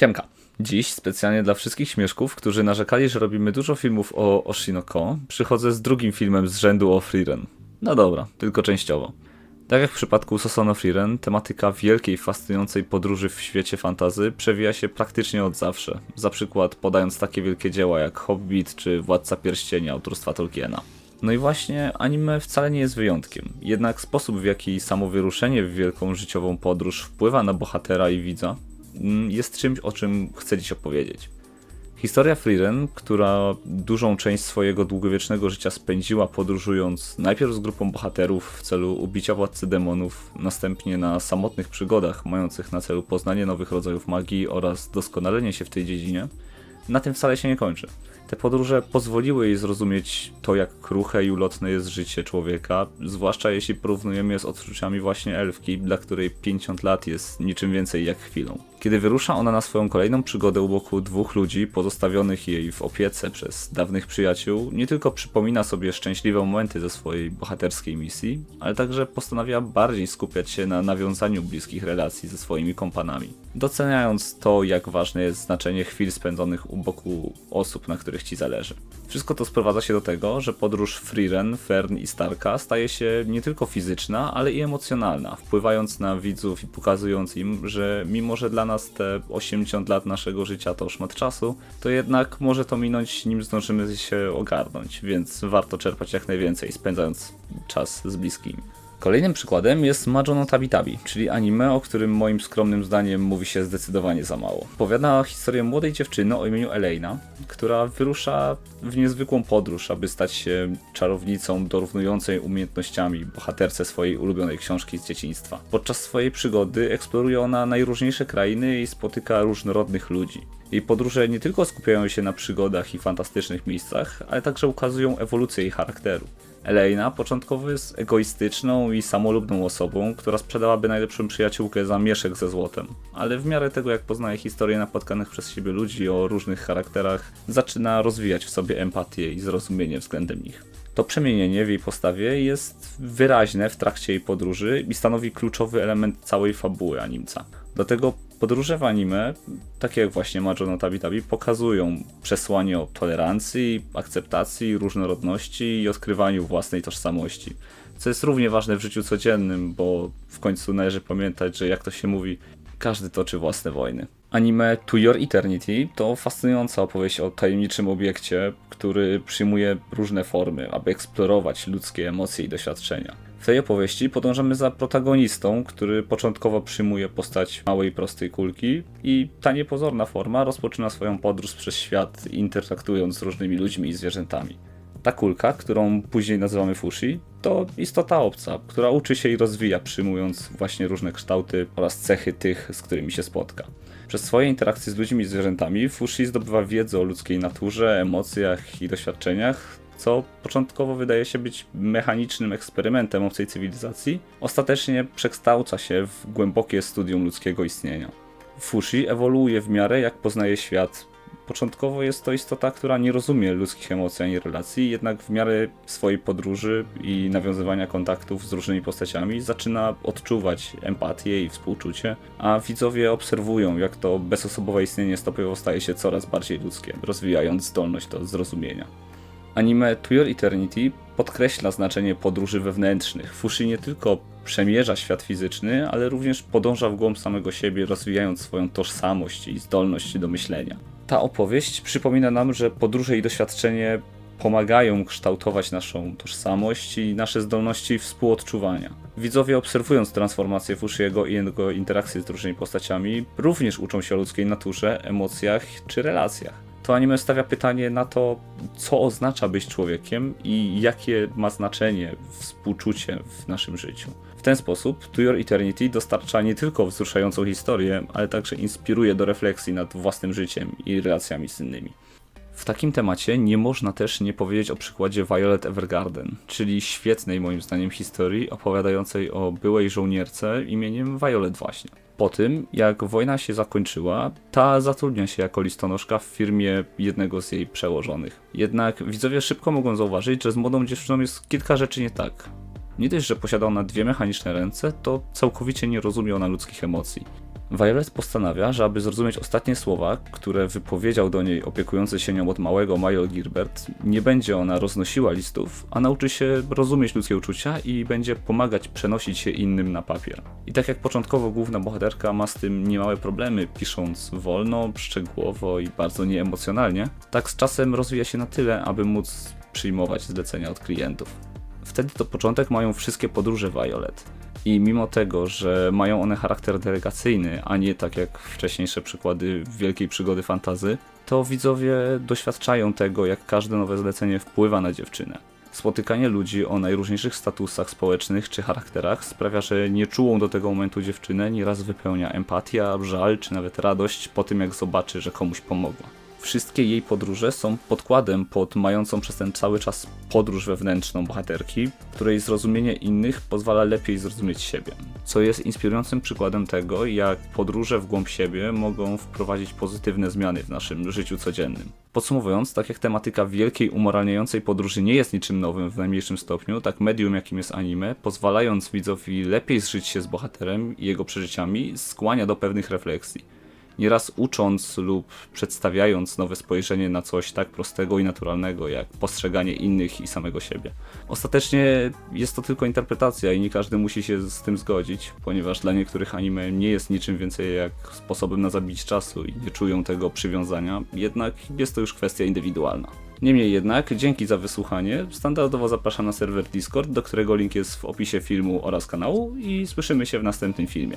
Siemka. Dziś specjalnie dla wszystkich śmieszków, którzy narzekali, że robimy dużo filmów o Oshinoko, przychodzę z drugim filmem z rzędu o Freeren. No dobra, tylko częściowo. Tak jak w przypadku Sosono Freeren, tematyka wielkiej, fascynującej podróży w świecie fantazy przewija się praktycznie od zawsze. Za przykład podając takie wielkie dzieła jak Hobbit czy Władca Pierścienia autorstwa Tolkiena. No i właśnie anime wcale nie jest wyjątkiem. Jednak sposób w jaki samo wyruszenie w wielką życiową podróż wpływa na bohatera i widza jest czymś, o czym chcę dziś opowiedzieć. Historia Frieren, która dużą część swojego długowiecznego życia spędziła podróżując najpierw z grupą bohaterów w celu ubicia władcy demonów, następnie na samotnych przygodach mających na celu poznanie nowych rodzajów magii oraz doskonalenie się w tej dziedzinie, na tym wcale się nie kończy. Te podróże pozwoliły jej zrozumieć to, jak kruche i ulotne jest życie człowieka, zwłaszcza jeśli porównujemy je z odczuciami właśnie elfki, dla której 50 lat jest niczym więcej jak chwilą. Kiedy wyrusza ona na swoją kolejną przygodę u boku dwóch ludzi pozostawionych jej w opiece przez dawnych przyjaciół, nie tylko przypomina sobie szczęśliwe momenty ze swojej bohaterskiej misji, ale także postanawia bardziej skupiać się na nawiązaniu bliskich relacji ze swoimi kompanami, doceniając to, jak ważne jest znaczenie chwil spędzonych u boku osób, na których ci zależy. Wszystko to sprowadza się do tego, że podróż Frieren, Fern i Starka staje się nie tylko fizyczna, ale i emocjonalna, wpływając na widzów i pokazując im, że mimo, że dla nas te 80 lat naszego życia to szmat czasu, to jednak może to minąć, nim zdążymy się ogarnąć, więc warto czerpać jak najwięcej, spędzając czas z bliskimi. Kolejnym przykładem jest Majo no Tabi Tabi, czyli anime, o którym moim skromnym zdaniem mówi się zdecydowanie za mało. Powiada historię młodej dziewczyny o imieniu Elena, która wyrusza w niezwykłą podróż, aby stać się czarownicą dorównującej umiejętnościami bohaterce swojej ulubionej książki z dzieciństwa. Podczas swojej przygody eksploruje ona najróżniejsze krainy i spotyka różnorodnych ludzi. Jej podróże nie tylko skupiają się na przygodach i fantastycznych miejscach, ale także ukazują ewolucję jej charakteru. Elena początkowo jest egoistyczną i samolubną osobą, która sprzedałaby najlepszą przyjaciółkę za mieszek ze złotem, ale w miarę tego jak poznaje historię napotkanych przez siebie ludzi o różnych charakterach, zaczyna rozwijać w sobie empatię i zrozumienie względem nich. To przemienienie w jej postawie jest wyraźne w trakcie jej podróży i stanowi kluczowy element całej fabuły animca. Do tego podróże w anime, takie jak właśnie Majo no Tabi Tabi, pokazują przesłanie o tolerancji, akceptacji, różnorodności i odkrywaniu własnej tożsamości. Co jest równie ważne w życiu codziennym, bo w końcu należy pamiętać, że jak to się mówi, każdy toczy własne wojny. Anime To Your Eternity to fascynująca opowieść o tajemniczym obiekcie, który przyjmuje różne formy, aby eksplorować ludzkie emocje i doświadczenia. W tej opowieści podążamy za protagonistą, który początkowo przyjmuje postać małej, prostej kulki i ta niepozorna forma rozpoczyna swoją podróż przez świat, interaktując z różnymi ludźmi i zwierzętami. Ta kulka, którą później nazywamy Fushi, to istota obca, która uczy się i rozwija, przyjmując właśnie różne kształty oraz cechy tych, z którymi się spotka. Przez swoje interakcje z ludźmi i zwierzętami Fushi zdobywa wiedzę o ludzkiej naturze, emocjach i doświadczeniach, co początkowo wydaje się być mechanicznym eksperymentem obcej cywilizacji, ostatecznie przekształca się w głębokie studium ludzkiego istnienia. Fushi ewoluuje w miarę jak poznaje świat. Początkowo jest to istota, która nie rozumie ludzkich emocji ani relacji, jednak w miarę swojej podróży i nawiązywania kontaktów z różnymi postaciami zaczyna odczuwać empatię i współczucie, a widzowie obserwują, jak to bezosobowe istnienie stopniowo staje się coraz bardziej ludzkie, rozwijając zdolność do zrozumienia. Anime To Your Eternity podkreśla znaczenie podróży wewnętrznych. Fushi nie tylko przemierza świat fizyczny, ale również podąża w głąb samego siebie, rozwijając swoją tożsamość i zdolność do myślenia. Ta opowieść przypomina nam, że podróże i doświadczenie pomagają kształtować naszą tożsamość i nasze zdolności współodczuwania. Widzowie obserwując transformację Fushiego i jego interakcje z różnymi postaciami, również uczą się o ludzkiej naturze, emocjach czy relacjach to anime stawia pytanie na to, co oznacza być człowiekiem i jakie ma znaczenie współczucie w naszym życiu. W ten sposób To Your Eternity dostarcza nie tylko wzruszającą historię, ale także inspiruje do refleksji nad własnym życiem i relacjami z innymi. W takim temacie nie można też nie powiedzieć o przykładzie Violet Evergarden, czyli świetnej moim zdaniem historii opowiadającej o byłej żołnierce imieniem Violet właśnie. Po tym, jak wojna się zakończyła, ta zatrudnia się jako listonoszka w firmie jednego z jej przełożonych. Jednak widzowie szybko mogą zauważyć, że z młodą dziewczyną jest kilka rzeczy nie tak. Nie dość, że posiada ona dwie mechaniczne ręce, to całkowicie nie rozumie ona ludzkich emocji. Violet postanawia, że aby zrozumieć ostatnie słowa, które wypowiedział do niej opiekujący się nią od małego Major Gilbert, nie będzie ona roznosiła listów, a nauczy się rozumieć ludzkie uczucia i będzie pomagać przenosić je innym na papier. I tak jak początkowo główna bohaterka ma z tym niemałe problemy, pisząc wolno, szczegółowo i bardzo nieemocjonalnie, tak z czasem rozwija się na tyle, aby móc przyjmować zlecenia od klientów. Wtedy to początek mają wszystkie podróże Violet. I mimo tego, że mają one charakter delegacyjny, a nie tak jak wcześniejsze przykłady wielkiej przygody fantazy, to widzowie doświadczają tego, jak każde nowe zlecenie wpływa na dziewczynę. Spotykanie ludzi o najróżniejszych statusach społecznych czy charakterach sprawia, że nie czułą do tego momentu dziewczynę nieraz wypełnia empatia, żal czy nawet radość po tym, jak zobaczy, że komuś pomogła. Wszystkie jej podróże są podkładem pod mającą przez ten cały czas podróż wewnętrzną bohaterki, której zrozumienie innych pozwala lepiej zrozumieć siebie. Co jest inspirującym przykładem tego, jak podróże w głąb siebie mogą wprowadzić pozytywne zmiany w naszym życiu codziennym. Podsumowując, tak jak tematyka wielkiej, umoralniającej podróży nie jest niczym nowym w najmniejszym stopniu, tak medium jakim jest anime, pozwalając widzowi lepiej zżyć się z bohaterem i jego przeżyciami, skłania do pewnych refleksji nieraz ucząc lub przedstawiając nowe spojrzenie na coś tak prostego i naturalnego, jak postrzeganie innych i samego siebie. Ostatecznie jest to tylko interpretacja i nie każdy musi się z tym zgodzić, ponieważ dla niektórych anime nie jest niczym więcej jak sposobem na zabić czasu i nie czują tego przywiązania, jednak jest to już kwestia indywidualna. Niemniej jednak, dzięki za wysłuchanie. Standardowo zapraszam na serwer Discord, do którego link jest w opisie filmu oraz kanału i słyszymy się w następnym filmie.